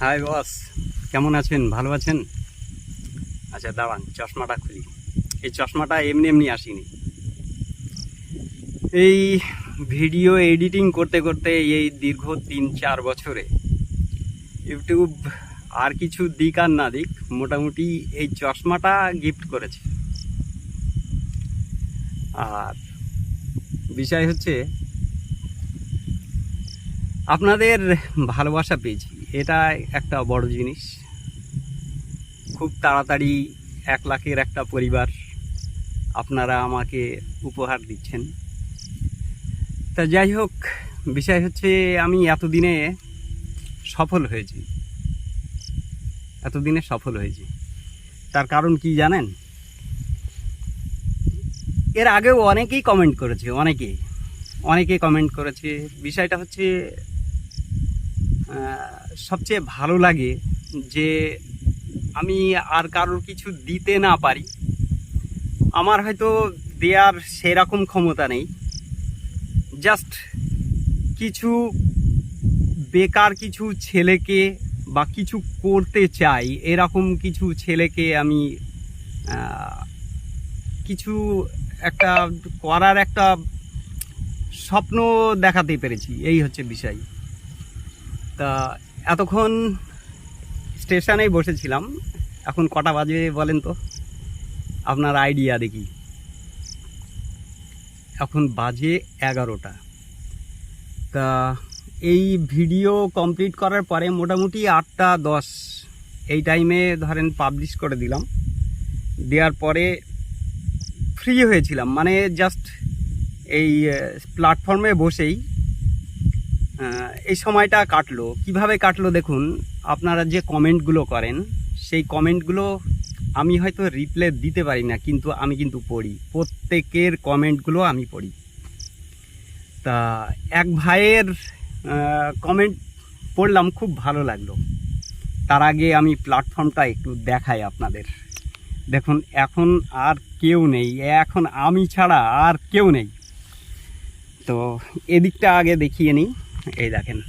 Hi boss কেমন আছেন? ভালো আছেন? আচ্ছা দাঁড়ান, চশমাটা খুলি। এই চশমাটা এমনি এমনি আসেনি। এই ভিডিও এডিটিং করতে করতে এই দীর্ঘ তিন চার বছরে ইউটিউব আর কিছু দিক আর না দিক মোটামুটি এই চশমাটা গিফট করেছে। আর বিষয় হচ্ছে, আপনাদের ভালোবাসা পেয়েছি। এটা একটা বড় জিনিস। খুব তাড়াতাড়ি এক লাখের একটা পরিবার আপনারা আমাকে উপহার দিচ্ছেন। তা যাই হোক, বিষয় হচ্ছে আমি এতদিনে সফল হয়েছি। এতদিনে সফল হয়েছি। তার কারণ কি জানেন? এর আগেও অনেকেই কমেন্ট করেছে, অনেকেই। অনেকে কমেন্ট করেছে। বিষয়টা হচ্ছে সবচেয়ে ভালো লাগে যে আমি আর কারোর কিছু দিতে না পারি। আমার হয়তো দেওয়ার সেরকম ক্ষমতা নেই। জাস্ট কিছু বেকার কিছু ছেলেকে বা কিছু করতে চাই, এরকম কিছু ছেলেকে আমি কিছু একটা করার একটা স্বপ্ন দেখাতে পেরেছি। এই হচ্ছে বিষয়। তা এতক্ষণ স্টেশনেই বসেছিলাম। এখন কটা বাজে বলেন তো? আপনার আইডিয়া দেখি। এখন বাজে এগারোটা। তা এই ভিডিও কমপ্লিট করার পরে মোটামুটি আটটা দশ। এই টাইমে ধরেন পাবলিশ করে দিলাম। দেওয়ার পরে ফ্রি হয়েছিলাম। মানে জাস্ট এই প্ল্যাটফর্মে বসেই এই সময়টা কাটলো। কীভাবে কাটলো দেখুন, আপনারা যে কমেন্টগুলো করেন, সেই কমেন্টগুলো আমি হয়তো রিপ্লে দিতে পারি না, কিন্তু আমি কিন্তু পড়ি। প্রত্যেকের কমেন্টগুলো আমি পড়ি। তা এক ভাইয়ের কমেন্ট পড়লাম, খুব ভালো লাগল। তার আগে আমি প্ল্যাটফর্মটা একটু দেখাই আপনাদের। দেখুন, এখন আর কেউ নেই, এখন আমি ছাড়া আর কেউ নেই। তো এদিকটা আগে দেখিয়ে নিই। এই দেখেন।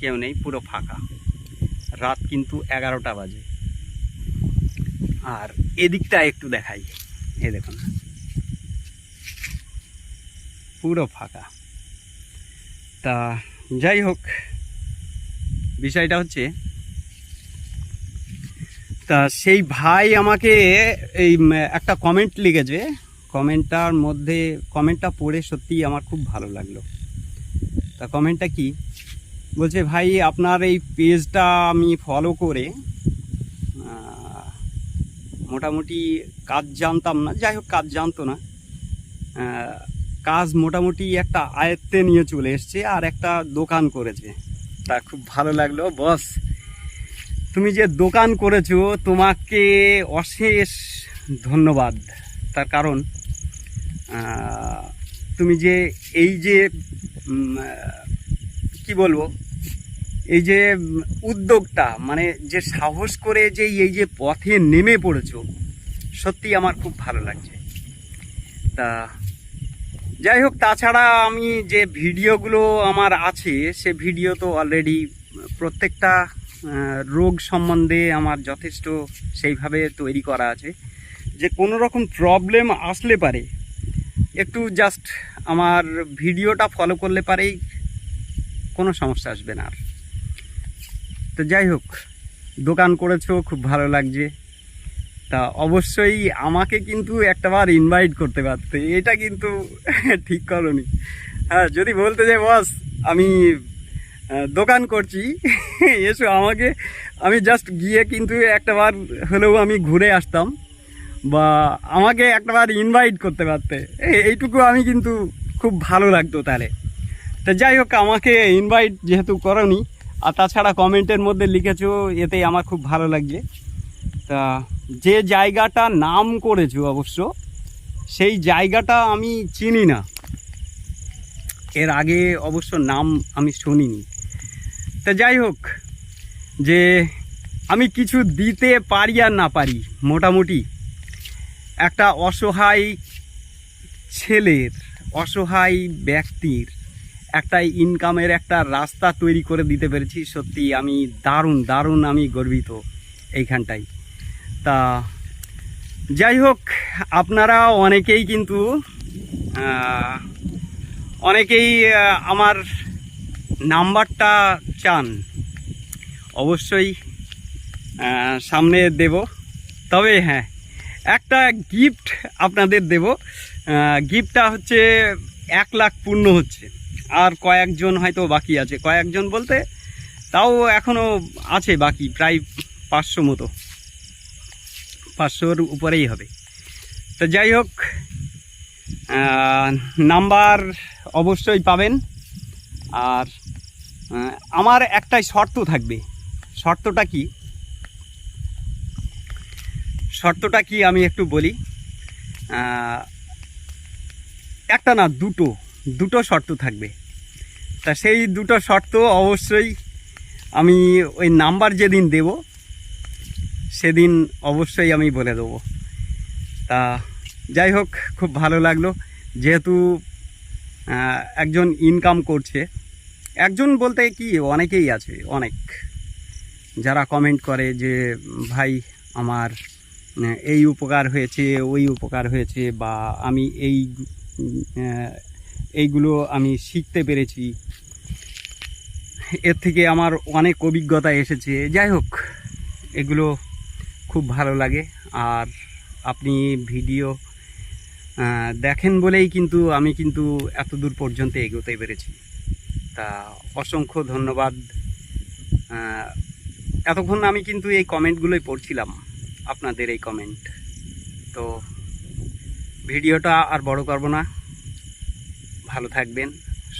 কেউ নেই, পুরো ফাঁকা। রাত কিন্তু এগারোটা বাজে। আর এদিকটা একটু দেখাই। এই দেখুন। পুরো ফাঁকা। তা যাই হোক, বিষয়টা হচ্ছে, তা সেই ভাই আমাকে এই একটা কমেন্ট লিখেছে। কমেন্টটার মধ্যে কমেন্টটা পড়ে সত্যিই আমার খুব ভালো লাগল। তা কমেন্টটা কি? বলছে ভাই আপনার এই পেজটা আমি ফলো করে মোটামুটি কাজ জানতাম না যাই হোক কাজ জানতো না কাজ মোটামুটি একটা আয়ত্তে নিয়ে চলে এসছে আর একটা দোকান করেছে। তা খুব ভালো লাগল বস তুমি যে দোকান করেছ তোমাকে অশেষ ধন্যবাদ। তার কারণ তুমি যে এই যে কি বলব? এই যে উদ্যোগটা মানে যে সাহস করে যে এই যে পথে নেমে পড়েছো, সত্যি আমার খুব ভালো লাগছে। তা যাই হোক, তাছাড়া আমি যে ভিডিওগুলো আমার আছে, সে ভিডিও তো অলরেডি প্রত্যেকটা রোগ সম্বন্ধে আমার যথেষ্ট সেইভাবে তৈরি করা আছে। যে কোনো রকম প্রবলেম আসলে পারে একটু জাস্ট আমার ভিডিওটা ফলো করলে পারেই কোনো সমস্যা আসবে না আর। তো যাই হোক, দোকান করেছ, খুব ভালো লাগছে। তা অবশ্যই আমাকে কিন্তু একটাবার ইনভাইট করতে পারতে। এটা কিন্তু ঠিক করনি। হ্যাঁ যদি বলতে যে বস আমি দোকান করছি। এসো আমাকে। আমি জাস্ট গিয়ে কিন্তু একটাবার হলেও আমি ঘুরে আসতাম। বা আমাকে একটাবার ইনভাইট করতে পারতে। এইটুকু আমি কিন্তু খুব ভালো লাগতো তাহলে। তা যাই হোক, আমাকে ইনভাইট যেহেতু করনি, আর তাছাড়া কমেন্টের মধ্যে লিখেছো, এতেই আমার খুব ভালো লাগছে। তা যে জায়গাটা নাম করেছ অবশ্য, সেই জায়গাটা আমি চিনি না। এর আগে অবশ্য নাম আমি শুনিনি। তা যাই হোক, যে আমি কিছু দিতে পারি আর না পারি, মোটামুটি একটা অসহায় ছেলের, অসহায় ব্যক্তির একটা ইনকামের একটা রাস্তা তৈরি করে দিতে পেরেছি। সত্যি আমি দারুণ দারুণ আমি গর্বিত এইখানটায় তা যাই হোক, আপনারা অনেকেই কিন্তু অনেকেই আমার নাম্বারটা চান। অবশ্যই সামনে দেব। তবে হ্যাঁ একটা গিফট আপনাদের দেব। গিফটটা হচ্ছে এক লাখ পূর্ণ হচ্ছে। আর কয়েকজন হয়তো বাকি আছে। কয়েকজন বলতে তাও এখনও আছে বাকি, প্রায় পাঁচশো মতো। পাঁচশোর উপরেই হবে। তো যাই হোক নাম্বার অবশ্যই পাবেন। আর আমার একটাই শর্ত থাকবে। শর্তটা কি? শর্তটা কি আমি একটু বলি? একটা না, দুটো দুটো শর্ত থাকবে। তা সেই দুটো শর্ত অবশ্যই আমি ওই নাম্বার যেদিন দেব, সেদিন অবশ্যই আমি বলে দেবো। তা যাই হোক, খুব ভালো লাগল। যেহেতু একজন ইনকাম করছে, একজন বলতে কি, অনেকেই আছে, অনেক। যারা কমেন্ট করে যে, ভাই, আমার এই উপকার হয়েছে, ওই উপকার হয়েছে, বা আমি এই, এইগুলো আমি শিখতে পেরেছি। এর থেকে আমার অনেক অভিজ্ঞতা এসেছে। যাই হোক, এগুলো খুব ভালো লাগে। আর আপনি ভিডিও দেখেন বলেই কিন্তু আমি কিন্তু এত দূর পর্যন্ত এগোতে পেরেছি। তা অসংখ্য ধন্যবাদ। এতক্ষণ আমি কিন্তু এই কমেন্টগুলোই পড়ছিলাম। আপনাদের এই কমেন্ট তো ভিডিওটা আর বড় করব না। ভালো থাকবেন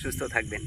সুস্থ থাকবেন।